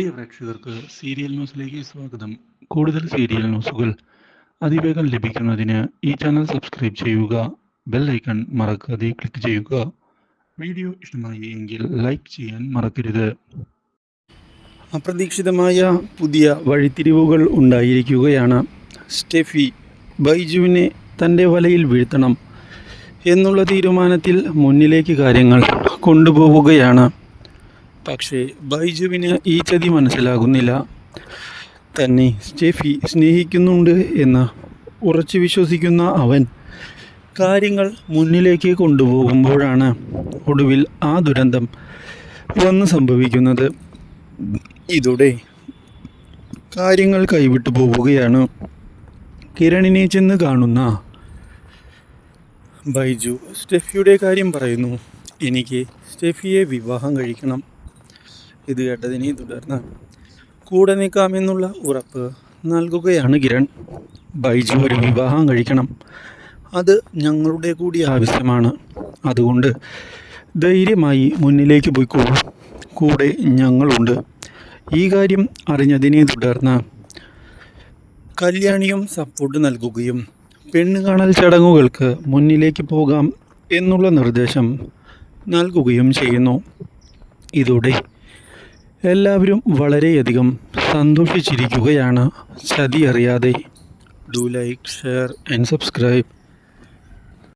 പ്രിയ പ്രേക്ഷകർക്ക് സീരിയൽ ന്യൂസിലേക്ക് സ്വാഗതം. കൂടുതൽ സീരിയൽ ന്യൂസുകൾ അതിവേഗം ലഭിക്കുന്നതിന് ഈ ചാനൽ സബ്സ്ക്രൈബ് ചെയ്യുക ബെൽ ഐക്കൺ മറക്കാതെ ക്ലിക്ക് ചെയ്യുക. വീഡിയോ ഇഷ്ടമായി എങ്കിൽ ലൈക്ക് ചെയ്യാൻ മറക്കരുത്. അപ്രതീക്ഷിതമായ പുതിയ വഴിത്തിരിവുകൾ ഉണ്ടായിരിക്കുകയാണ്. സ്റ്റെഫി ബൈജുവിനെ തന്റെ വലയിൽ വീഴ്ത്തണം എന്നുള്ള തീരുമാനത്തിൽ മുന്നിലേക്ക് കാര്യങ്ങൾ കൊണ്ടുപോവുകയാണ്. പക്ഷേ ബൈജുവിന് ഈ ചതി മനസ്സിലാകുന്നില്ല. തന്നെ സ്റ്റെഫി സ്നേഹിക്കുന്നുണ്ട് എന്ന് ഉറച്ചു വിശ്വസിക്കുന്ന അവൻ കാര്യങ്ങൾ മുന്നിലേക്ക് കൊണ്ടുപോകുമ്പോഴാണ് ഒടുവിൽ ആ ദുരന്തം വന്ന് സംഭവിക്കുന്നത്. ഇതോടെ കാര്യങ്ങൾ കൈവിട്ടു പോവുകയാണ്. കിരണിനെ ചെന്ന് കാണുന്ന ബൈജു സ്റ്റെഫിയുടെ കാര്യം പറയുന്നു. എനിക്ക് സ്റ്റെഫിയെ വിവാഹം കഴിക്കണം. ഇത് കേട്ടതിനെ തുടർന്ന് കൂടെ നിൽക്കാമെന്നുള്ള ഉറപ്പ് നൽകുകയാണ് കിരൺ. ബൈജു ഒരു വിവാഹം കഴിക്കണം. അത് ഞങ്ങളുടെ കൂടി ആവശ്യമാണ്. അതുകൊണ്ട് ധൈര്യമായി മുന്നിലേക്ക് പോയിക്കോളൂ കൂടെ ഞങ്ങളുണ്ട്. ഈ കാര്യം അറിഞ്ഞതിനെ തുടർന്ന് കല്യാണിയും സപ്പോർട്ട് നൽകുകയും പെണ്ണ് കാണൽ ചടങ്ങുകൾക്ക് മുന്നിലേക്ക് പോകാം എന്നുള്ള നിർദ്ദേശം നൽകുകയും ചെയ്യുന്നു. ഇതോടെ എല്ലാവരും വളരെയധികം സന്തോഷിച്ചിരിക്കുകയാണ്. ചതി അറിയാതെ. Do like share and subscribe